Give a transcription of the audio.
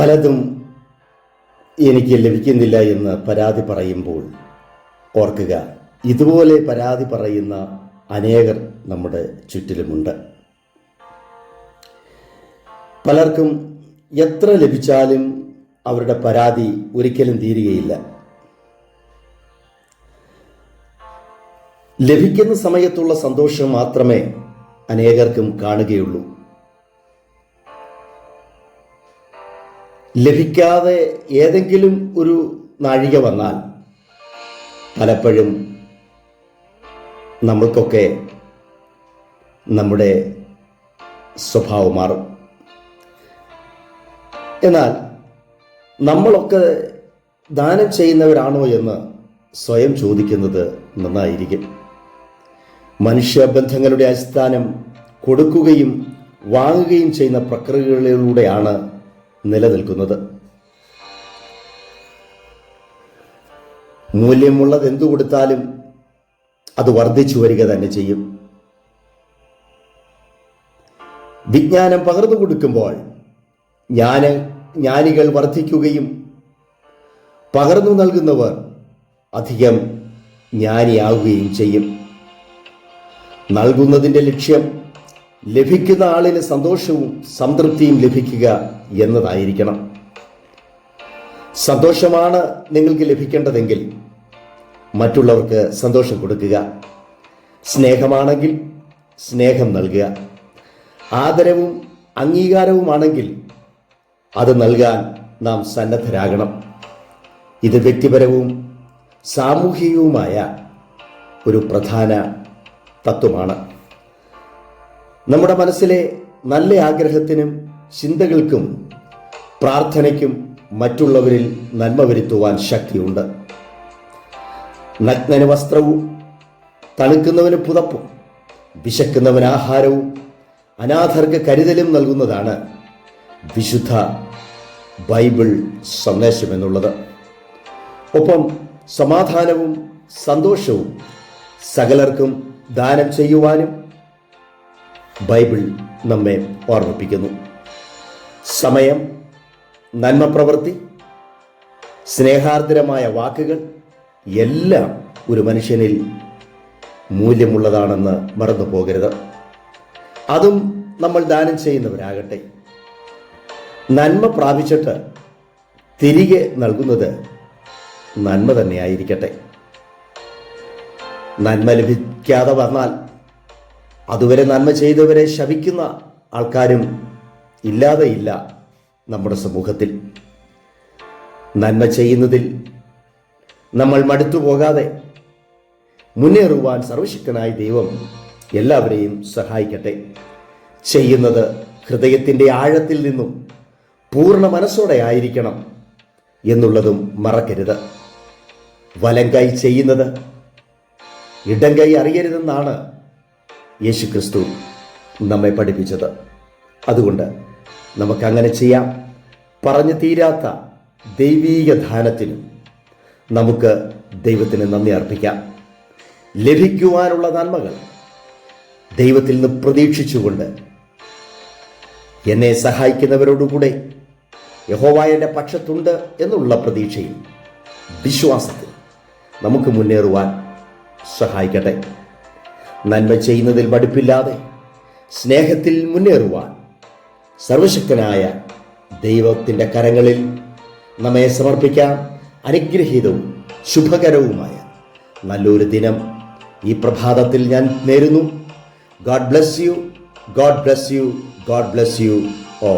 പലതും എനിക്ക് ലഭിക്കുന്നില്ല എന്ന് പരാതി പറയുമ്പോൾ ഓർക്കുക ഇതുപോലെ പരാതി പറയുന്ന അനേകർ നമ്മുടെ ചുറ്റിലുമുണ്ട്. പലർക്കും എത്ര ലഭിച്ചാലും അവരുടെ പരാതി ഒരിക്കലും തീരുകയില്ല. ലഭിക്കുന്ന സമയത്തുള്ള സന്തോഷം മാത്രമേ അനേകർക്കും കാണുകയുള്ളൂ. ലഭിക്കാതെ ഏതെങ്കിലും ഒരു നാഴിക വന്നാൽ പലപ്പോഴും നമ്മൾക്കൊക്കെ നമ്മുടെ സ്വഭാവം മാറും. എന്നാൽ നമ്മളൊക്കെ ദാനം ചെയ്യുന്നവരാണോ എന്ന് സ്വയം ചോദിക്കുന്നത് നന്നായിരിക്കും. മനുഷ്യബന്ധങ്ങളുടെ അടിസ്ഥാനം കൊടുക്കുകയും വാങ്ങുകയും ചെയ്യുന്ന പ്രക്രിയകളിലൂടെയാണ് നിലനിൽക്കുന്നത്. മൂല്യമുള്ളത് എന്തു കൊടുത്താലും അത് വർദ്ധിച്ചു വരിക തന്നെ ചെയ്യും. വിജ്ഞാനം പകർന്നു കൊടുക്കുമ്പോൾ ജ്ഞാന ജ്ഞാനികൾ വർദ്ധിക്കുകയും പകർന്നു നൽകുന്നവർ അധികം ജ്ഞാനിയാവുകയും ചെയ്യും. നൽകുന്നതിന്റെ ലക്ഷ്യം ലഭിക്കുന്ന ആളിന് സന്തോഷവും സംതൃപ്തിയും ലഭിക്കുക എന്നതായിരിക്കണം. സന്തോഷമാണ് നിങ്ങൾക്ക് ലഭിക്കേണ്ടതെങ്കിൽ മറ്റുള്ളവർക്ക് സന്തോഷം കൊടുക്കുക. സ്നേഹമാണെങ്കിൽ സ്നേഹം നൽകുക. ആദരവും അംഗീകാരവുമാണെങ്കിൽ അത് നൽകാൻ നാം സന്നദ്ധരാകണം. ഇത് വ്യക്തിപരവും സാമൂഹികവുമായ ഒരു പ്രധാന തത്വമാണ്. നമ്മുടെ മനസ്സിലെ നല്ല ആഗ്രഹത്തിനും ചിന്തകൾക്കും പ്രാർത്ഥനയ്ക്കും മറ്റുള്ളവരിൽ നന്മ വരുത്തുവാൻ ശക്തിയുണ്ട്. നഗ്നന് വസ്ത്രവും തണുക്കുന്നവന് പുതപ്പും വിശക്കുന്നവന് ആഹാരവും അനാഥർക്ക് കരുതലും നൽകുന്നതാണ് വിശുദ്ധ ബൈബിൾ സന്ദേശമെന്നുള്ളത്. ഒപ്പം സമാധാനവും സന്തോഷവും സകലർക്കും ദാനം ചെയ്യുവാനും ബൈബിൾ നമ്മെ ഓർമ്മിപ്പിക്കുന്നു. സമയം നന്മ പ്രവൃത്തി സ്നേഹാർദ്രമായ വാക്കുകൾ എല്ലാം ഒരു മനുഷ്യനിൽ മൂല്യമുള്ളതാണെന്ന് മറന്നു പോകരുത്. അതും നമ്മൾ ദാനം ചെയ്യുന്നവരാകട്ടെ. നന്മ പ്രാപിച്ചിട്ട് തിരികെ നൽകുന്നത് നന്മ തന്നെയായിരിക്കട്ടെ. നന്മ ലഭിക്കാതെ വന്നാൽ അതുവരെ നന്മ ചെയ്തവരെ ശപിക്കുന്ന ആൾക്കാരും ഇല്ലാതെയില്ല നമ്മുടെ സമൂഹത്തിൽ. നന്മ ചെയ്യുന്നതിൽ നമ്മൾ മടുത്തു പോകാതെ മുന്നേറുവാൻ സർവശക്തനായ ദൈവം എല്ലാവരെയും സഹായിക്കട്ടെ. ചെയ്യുന്നത് ഹൃദയത്തിന്റെ ആഴത്തിൽ നിന്നും പൂർണ മനസ്സോടെ ആയിരിക്കണം എന്നുള്ളതും മറക്കരുത്. വലം കൈ ചെയ്യുന്നത് ഇടം കൈ അറിയരുതെന്നാണ് യേശുക്രിസ്തു നമ്മെ പഠിപ്പിച്ചത്. അതുകൊണ്ട് നമുക്കങ്ങനെ ചെയ്യാം. പറഞ്ഞു തീരാത്ത ദൈവീക ദാനത്തിനും നമുക്ക് ദൈവത്തിന് നന്ദി അർപ്പിക്കാം. ലഭിക്കുവാനുള്ള നന്മകൾ ദൈവത്തിൽ നിന്ന് പ്രതീക്ഷിച്ചുകൊണ്ട് എന്നെ സഹായിക്കുന്നവരോടുകൂടെ യഹോവ എന്റെ പക്ഷത്തുണ്ട് എന്നുള്ള പ്രതീക്ഷയിൽ വിശ്വാസത്തിൽ നമുക്ക് മുന്നേറുവാൻ സഹായിക്കട്ടെ. നന്മ ചെയ്യുന്നതിൽ മടുപ്പില്ലാതെ സ്നേഹത്തിൽ മുന്നേറുവാൻ സർവശക്തനായ ദൈവത്തിന്റെ കരങ്ങളിൽ നമ്മെ സമർപ്പിക്കാം അനുഗ്രഹീതവും ശുഭകരവുമായ നല്ലൊരു ദിനം ഈ പ്രഭാതത്തിൽ ഞാൻ നേരുന്നു. God bless you God bless you God bless you oh